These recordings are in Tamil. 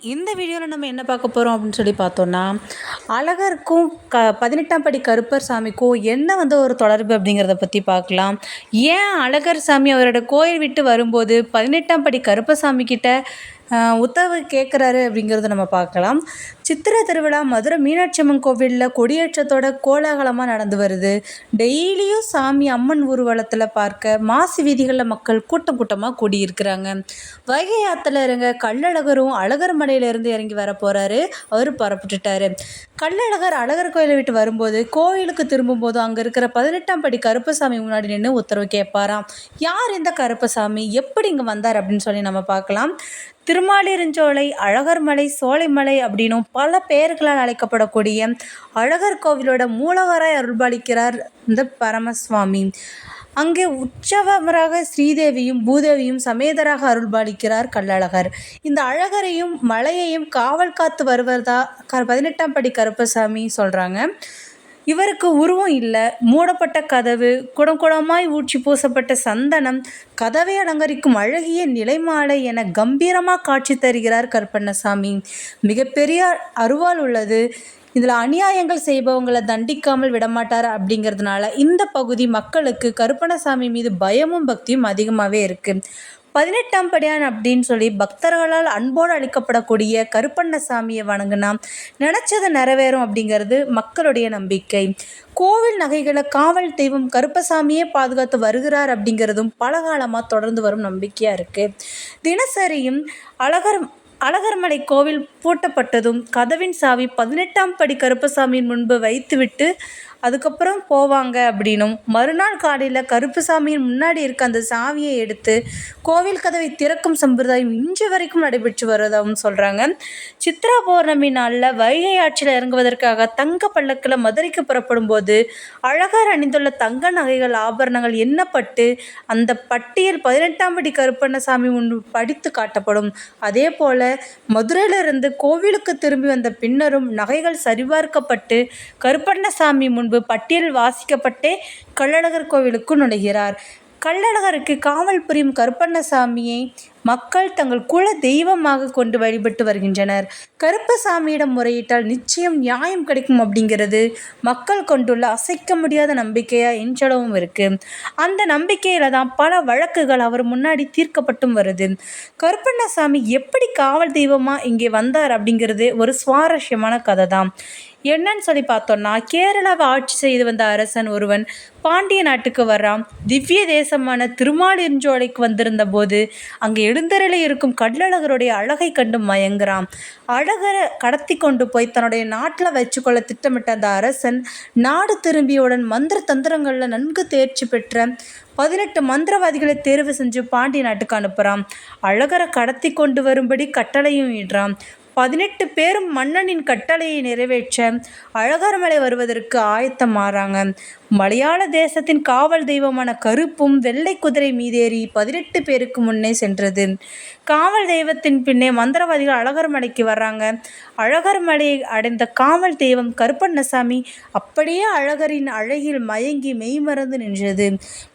இந்த வீடியோவில் நம்ம என்ன பார்க்க போகிறோம் அப்படின்னு சொல்லி பார்த்தோன்னா அழகருக்கும் க பதினெட்டாம் படி கருப்பர் சாமிக்கும் என்ன வந்து ஒரு தொடர்பு அப்படிங்கிறத பற்றி பார்க்கலாம். ஏன் அழகர் சாமி அவரோட கோயில் விட்டு வரும்போது பதினெட்டாம் படி கருப்பசாமி கிட்ட உத்தரவு கேட்குறாரு அப்படிங்கிறத நம்ம பார்க்கலாம். சித்திரை திருவிழா மதுரை மீனாட்சி அம்மன் கோவிலில் கொடியேற்றத்தோட கோலாகலமாக நடந்து வருது. டெய்லியும் சாமி அம்மன் ஊர்வலத்தில் பார்க்க மாசி வீதிகளில் மக்கள் கூட்டம் கூட்டமாக கூடியிருக்கிறாங்க. வைகை ஆற்றுல இறங்க கள்ளழகரும் அழகர் மலையிலேருந்து இறங்கி வர போகிறாரு அவர் புறப்பட்டுட்டாரு. கள்ளழகர் அழகர் கோயிலை விட்டு வரும்போது கோயிலுக்கு திரும்பும்போது அங்கே இருக்கிற பதினெட்டாம் படி கருப்பசாமி முன்னாடி நின்று உத்தரவு கேட்பாராம். யார் இந்த கருப்பசாமி? எப்படி இங்கே வந்தார் அப்படின்னு சொல்லி நம்ம பார்க்கலாம். திருமாலிருஞ்சோலை அழகர்மலை சோலைமலை அப்படின்னும் பல பெயர்களால் அழைக்கப்படக்கூடிய அழகர் கோவிலோட மூலவராய் அருள்பாலிக்கிறார் இந்த பரமசுவாமி. அங்கே உற்சவராக ஸ்ரீதேவியும் பூதேவியும் சமேதராக அருள்பாலிக்கிறார் கள்ளழகர். இந்த அழகரையும் மலையையும் காவல் காத்து வருவதா க பதினெட்டாம் படி கருப்பசாமி சொல்கிறாங்க இவருக்கு உருவம் இல்லை மூடப்பட்ட கதவு குடம் குடமாய் ஊற்றி பூசப்பட்ட சந்தனம் கதவை அலங்கரிக்கும் அழகிய நிலைமாலை என கம்பீரமாக காட்சி தருகிறார் கருப்பண்ணசாமி. மிகப்பெரிய அருவாள் உள்ளது. இதில் அநியாயங்கள் செய்பவங்களை தண்டிக்காமல் விடமாட்டார் அப்படிங்கிறதுனால இந்த பகுதி மக்களுக்கு கருப்பணசாமி மீது பயமும் பக்தியும் அதிகமாகவே இருக்குது பதினெட்டாம் படியான் அப்படின்னு சொல்லி பக்தர்களால் அன்போடு அளிக்கப்படக்கூடிய கருப்பண்ணசாமியை வணங்கினா நினச்சது நிறைவேறும் அப்படிங்கிறது மக்களுடைய நம்பிக்கை. கோவில் நகைகளை காவல் தெய்வம் கருப்பசாமியே பாதுகாத்து வருகிறார் அப்படிங்கிறதும் பல காலமாக தொடர்ந்து வரும் நம்பிக்கையாக இருக்குது தினசரியும் அழகர் அழகர்மலை கோவில் பூட்டப்பட்டதும் கதவின் சாவி பதினெட்டாம் படி கருப்பசாமியின் முன்பு வைத்துவிட்டு அதுக்கப்புறம் போவாங்க அப்படின்னும். மறுநாள் காலையில் கருப்புசாமியின் முன்னாடி இருக்க அந்த சாவியை எடுத்து கோவில் கதவை திறக்கும் சம்பிரதாயம் இன்று வரைக்கும் நடைபெற்று வருவதாகவும் சொல்கிறாங்க சித்ரா பௌர்ணமி நாளில் வைகை ஆற்றில் இறங்குவதற்காக தங்க பல்லக்கில் மதுரைக்கு புறப்படும் போது அழகர் அணிந்துள்ள தங்க நகைகள் ஆபரணங்கள் எண்ணப்பட்டு அந்த பட்டியல் பதினெட்டாம் படி கருப்பண்ணசாமி முன்பு படித்து காட்டப்படும். அதே போல் மதுரையிலிருந்து கோவிலுக்கு திரும்பி வந்த பின்னரும் நகைகள் சரிபார்க்கப்பட்டு கருப்பண்ணசாமி முன்பு பட்டியல் வாசிக்கப்பட்டே கள்ளழகர் கோவிலுக்கு நுழைகிறார். கள்ளழகருக்கு காவல் புரியும் கருப்பண்ணசாமியை மக்கள் தங்கள் குல தெய்வமாக கொண்டு வழிபட்டு வருகின்றனர். கருப்பசாமியிடம் முறையிட்டால் நிச்சயம் நியாயம் கிடைக்கும் அப்படிங்கிறது மக்கள் கொண்டுள்ள அசைக்க முடியாத நம்பிக்கையாக இன்றளவும் இருக்குது அந்த நம்பிக்கையில் தான் பல வழக்குகள் அவர் முன்னாடி தீர்க்கப்பட்டும் வருது. கருப்பண்ணசாமி எப்படி காவல் தெய்வமாக இங்கே வந்தார் அப்படிங்கிறது ஒரு சுவாரஸ்யமான கதை தான் என்னன்னு சொல்லி பார்த்தோம்னா கேரளாவை ஆட்சி செய்து வந்த அரசன் ஒருவன் பாண்டிய நாட்டுக்கு வர்றான். திவ்ய தேசமான திருமாலிருஞ்சோலைக்கு வந்திருந்த போது அங்கே எழுந்தருளி இருக்கும் கடலழகருடைய அழகை கண்டு மயங்குறான். அழகரை கடத்தி கொண்டு போய் தன்னுடைய நாட்டில் வச்சுக்கொள்ள திட்டமிட்ட அந்த அரசன் நாடு திரும்பியவுடன் மந்திர தந்திரங்களில் நன்கு தேர்ச்சி பெற்ற பதினெட்டு மந்திரவாதிகளை தேர்வு செஞ்சு பாண்டிய நாட்டுக்கு அனுப்புகிறான் அழகரை கடத்தி கொண்டு வரும்படி கட்டளையும் இடுறான். பதினெட்டு பேரும் மன்னனின் கட்டளையை நிறைவேற்ற அழகர்மலை வருவதற்கு ஆயத்தம் மாறாங்க மலையாள தேசத்தின் காவல் தெய்வமான கருப்பும் வெள்ளை குதிரை மீதேறி பதினெட்டு பேருக்கு முன்னே சென்றது. காவல் தெய்வத்தின் பின்னே மந்திரவாதிகள் அழகர் மலைக்கு வர்றாங்க. அழகர் மலையை அடைந்த காவல் தெய்வம் கருப்பண்ணசாமி அப்படியே அழகரின் அழகில் மயங்கி மெய்மறந்து நின்றது.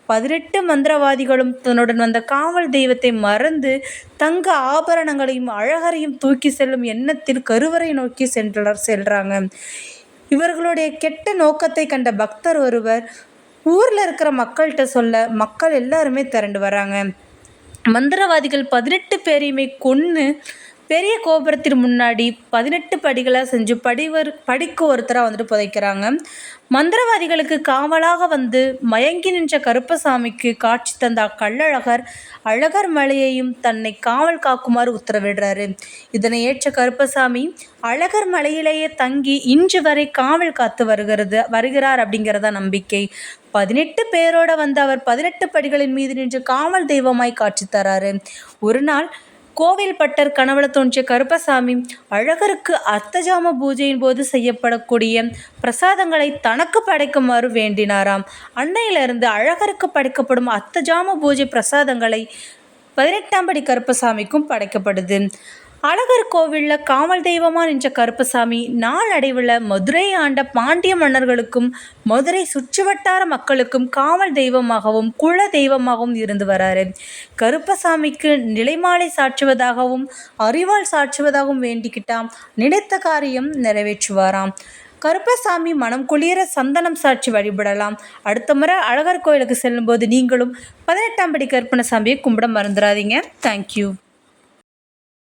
பதினெட்டு மந்திரவாதிகளும் தன்னுடன் வந்த காவல் தெய்வத்தை மறந்து தங்க ஆபரணங்களையும் அழகரையும் தூக்கி செல்லும் எண்ணத்தில் கருவறை நோக்கி சென்றனர் செல்றாங்க. இவர்களுடைய கெட்ட நோக்கத்தை கண்ட பக்தர் ஒருவர் ஊரில் இருக்கிற மக்கள்கிட்ட சொல்ல மக்கள் எல்லாருமே திரண்டு வராங்க மந்திரவாதிகள் பதினெட்டு பேரையுமே கொன்று பெரிய கோபுரத்தின் முன்னாடி பதினெட்டு படிகளாக செஞ்சு படிவர் படிக்கு ஒருத்தராக வந்துட்டு புதைக்கிறாங்க. மந்திரவாதிகளுக்கு காவலாக வந்து மயங்கி நின்ற கருப்பசாமிக்கு காட்சி தந்த கள்ளழகர் அழகர் மலையையும் தன்னை காவல் காக்குமாறு உத்தரவிடுறாரு. இதனை ஏற்ற கருப்பசாமி அழகர் மலையிலேயே தங்கி இன்று வரை காவல் காத்து வருகிறது வருகிறார் அப்படிங்கிறதா நம்பிக்கை. பதினெட்டு பேரோட வந்து அவர் பதினெட்டு படிகளின் மீது நின்று காவல் தெய்வமாய் காட்சி தராரு. ஒரு நாள் கோவில் பட்டர் கனவுல தோன்றிய கருப்பசாமி அழகருக்கு அர்த்தஜாம பூஜையின் போது செய்யப்படக்கூடிய பிரசாதங்களை தனக்கு படைக்குமாறு வேண்டினாராம். அன்னையிலிருந்து அழகருக்கு படைக்கப்படும் அர்த்தஜாம பூஜை பிரசாதங்களை பதினெட்டாம் படி கருப்பசாமிக்கும் படைக்கப்படுது. அழகர் கோவிலில் காவல் தெய்வமாக நின்ற கருப்பசாமி நாளடைவில் மதுரை ஆண்ட பாண்டிய மன்னர்களுக்கும் மதுரை சுற்றுவட்டார மக்களுக்கும் காவல் தெய்வமாகவும் குல தெய்வமாகவும் இருந்து வராரு. கருப்பசாமிக்கு நிலைமாலை சாற்றுவதாகவும் அறிவாள் சாற்றுவதாகவும் வேண்டிக்கிட்டாம். நினைத்த காரியம் நிறைவேற்றுவாராம். கருப்பசாமி மனம் குளிர சந்தனம் சாட்சி வழிபடலாம். அடுத்த முறை அழகர் கோயிலுக்கு செல்லும்போது நீங்களும் பதினெட்டாம் படி கருப்பணசாமியை கும்பிட மறந்துடாதீங்க தேங்க்யூ